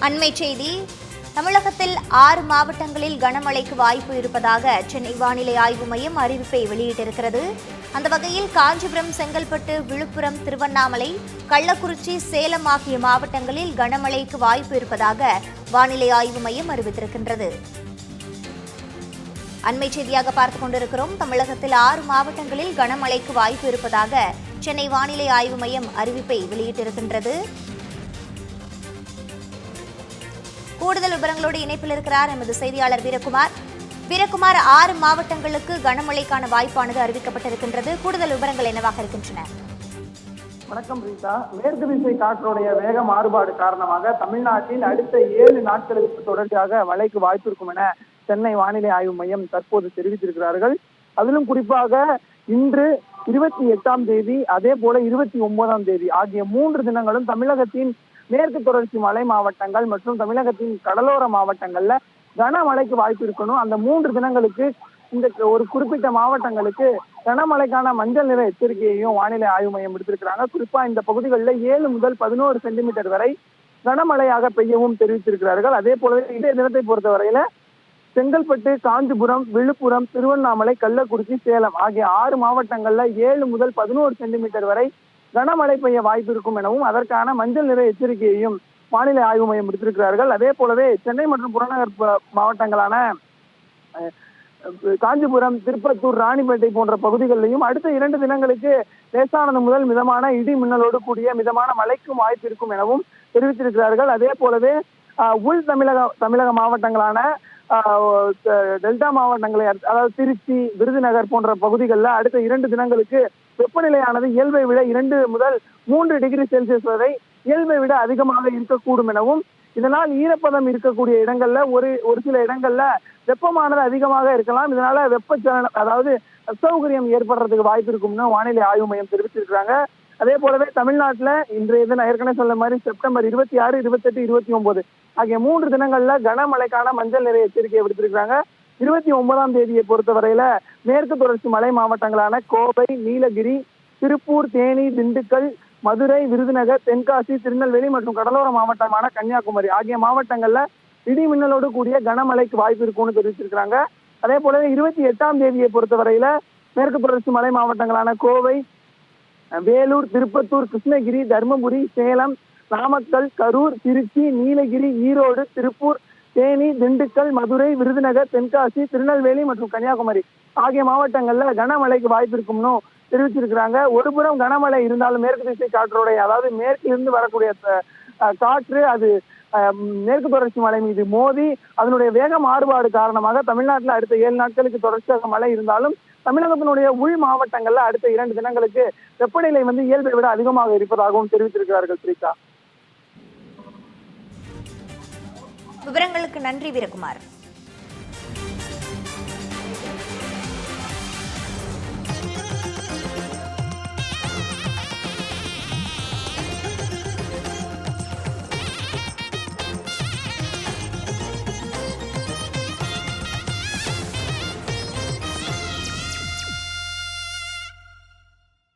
அண்மை செய்தி. தமிழகத்தில் ஆறு மாவட்டங்களில் கனமழைக்கு வாய்ப்பு இருப்பதாக சென்னை வானிலை ஆய்வு மையம் அறிவிப்பை வெளியிட்டிருக்கிறது. அந்த வகையில் காஞ்சிபுரம் செங்கல்பட்டு விழுப்புரம் திருவண்ணாமலை கள்ளக்குறிச்சி சேலம் ஆகிய மாவட்டங்களில் கனமழைக்கு வாய்ப்பு இருப்பதாக வானிலை ஆய்வு மையம் அறிவித்திருக்கின்றது. அண்மை செய்தியாக பார்த்துக் கொண்டிருக்கிறோம். தமிழகத்தில் ஆறு மாவட்டங்களில் கனமழைக்கு வாய்ப்பு இருப்பதாக சென்னை வானிலை ஆய்வு மையம் அறிவிப்பை வெளியிட்டிருக்கின்றது. கூடுதல் விவரங்களோடு இணைப்பில் இருக்கிறார் எமது செய்தியாளர் வீரகுமார். வீரகுமார் ஆறு மாவட்டங்களுக்கு கனமழைக்கான வாய்ப்பானது அறிவிக்கப்பட்டிருக்கின்றது. கூடுதல் விவரங்கள் என்னவாக இருக்கின்றன? வணக்கம் ரீதா. மேற்கு திசை காற்றுடைய வேக மாறுபாடு காரணமாக தமிழ்நாட்டில் அடுத்த ஏழு நாட்களுக்கு தொடர்ச்சியாக மழைக்கு வாய்ப்பு இருக்கும் என சென்னை வானிலை ஆய்வு மையம் தற்போது தெரிவித்திருக்கிறார்கள். அதிலும் குறிப்பாக இன்று இருபத்தி எட்டாம் தேதி அதே போல இருபத்தி ஒன்பதாம் தேதி ஆகிய மூன்று தினங்களும் தமிழகத்தின் மேற்கு தொடர்ச்சி மலை மாவட்டங்கள் மற்றும் தமிழகத்தின் கடலோர மாவட்டங்கள்ல கனமழைக்கு வாய்ப்பு இருக்கணும். அந்த மூன்று தினங்களுக்கு இந்த ஒரு குறிப்பிட்ட மாவட்டங்களுக்கு கனமழைக்கான மஞ்சள் நிற எச்சரிக்கையையும் வானிலை ஆய்வு மையம் விடுத்திருக்கிறாங்க. குறிப்பா இந்த பகுதிகளில் ஏழு முதல் பதினோரு சென்டிமீட்டர் வரை கனமழையாக பெய்யவும் தெரிவித்திருக்கிறார்கள். அதே போலவே இதே தினத்தை பொறுத்தவரையில செங்கல்பட்டு காஞ்சிபுரம் விழுப்புரம் திருவண்ணாமலை கள்ளக்குறிச்சி சேலம் ஆகிய ஆறு மாவட்டங்கள்ல ஏழு முதல் பதினோரு சென்டிமீட்டர் வரை கனமழை பெய்ய வாய்ப்பு இருக்கும் எனவும் அதற்கான மஞ்சள் நிற எச்சரிக்கையையும் வானிலை ஆய்வு மையம் விடுத்திருக்கிறார்கள். அதே போலவே சென்னை மற்றும் புறநகர் மாவட்டங்களான காஞ்சிபுரம் திருப்பத்தூர் ராணிப்பேட்டை போன்ற பகுதிகளிலையும் அடுத்த இரண்டு தினங்களுக்கு லேசானது முதல் மிதமான இடி மின்னலோடு கூடிய மிதமான மழைக்கும் வாய்ப்பு இருக்கும் எனவும் தெரிவித்திருக்கிறார்கள். அதே போலவே உள் தமிழக தமிழக மாவட்டங்களான டெல்டா மாவட்டங்களை அதாவது திருச்சி விருதுநகர் போன்ற பகுதிகளில் அடுத்த இரண்டு தினங்களுக்கு வெப்பநிலையானது இயல்பை விட இரண்டு முதல் மூன்று டிகிரி செல்சியஸ் வரை இயல்பை விட அதிகமாக இருக்கக்கூடும் எனவும் இதனால் ஈரப்பதம் இருக்கக்கூடிய இடங்கள்ல ஒரு ஒரு சில இடங்கள்ல வெப்பமானது அதிகமாக இருக்கலாம். இதனால வெப்பச்சலன அதாவது அசௌகரியம் ஏற்படுறதுக்கு வாய்ப்பு இருக்கும்னு வானிலை ஆய்வு மையம் தெரிவிச்சிருக்கிறாங்க அதே போலவே தமிழ்நாட்டுல இன்றைய தினம் ஏற்கனவே சொன்ன மாதிரி செப்டம்பர் இருபத்தி ஆறு இருபத்தெட்டு இருபத்தி ஒன்பது ஆகிய மூன்று தினங்கள்ல கனமழைக்கான மஞ்சள் நிற எச்சரிக்கையை விடுத்திருக்கிறாங்க. இருபத்தி ஒன்பதாம் தேதியை பொறுத்தவரையில மேற்கு தொடர்ச்சி மலை மாவட்டங்களான கோவை நீலகிரி திருப்பூர் தேனி திண்டுக்கல் மதுரை விருதுநகர் தென்காசி திருநெல்வேலி மற்றும் கடலோர மாவட்டமான கன்னியாகுமரி ஆகிய மாவட்டங்கள்ல இடி மின்னலோடு கூடிய கனமழைக்கு வாய்ப்பு இருக்கும்னு தெரிவிச்சிருக்காங்க அதே போலவே இருபத்தி எட்டாம் தேதியை பொறுத்தவரையில மேற்கு தொடர்ச்சி மலை மாவட்டங்களான கோவை வேலூர் திருப்பத்தூர் கிருஷ்ணகிரி தருமபுரி சேலம் நாமக்கல் கரூர் திருச்சி நீலகிரி ஈரோடு திருப்பூர் தேனி திண்டுக்கல் மதுரை விருதுநகர் தென்காசி திருநெல்வேலி மற்றும் கன்னியாகுமரி ஆகிய மாவட்டங்கள்ல கனமழைக்கு வாய்ப்பு இருக்கும்னு தெரிவிச்சிருக்கிறாங்க. ஒருபுறம் கனமழை இருந்தாலும் மேற்கு திசை காற்றோடைய அதாவது மேற்கிலிருந்து வரக்கூடிய காற்று அது அஹ், மேற்கு தொடர்ச்சி மலை மீது மோதி அதனுடைய வேக மாறுபாடு காரணமாக தமிழ்நாட்டில் அடுத்த ஏழு நாட்களுக்கு தொடர்ச்சியாக மழை இருந்தாலும் தமிழகத்தினுடைய உள் மாவட்டங்கள்ல அடுத்த இரண்டு தினங்களுக்கு வெப்பநிலை வந்து இயல்பை விட அதிகமாக இருப்பதாகவும் தெரிவித்திருக்கிறார்கள் ஸ்ரீகா. விவரங்களுக்கு நன்றி வீரகுமார்.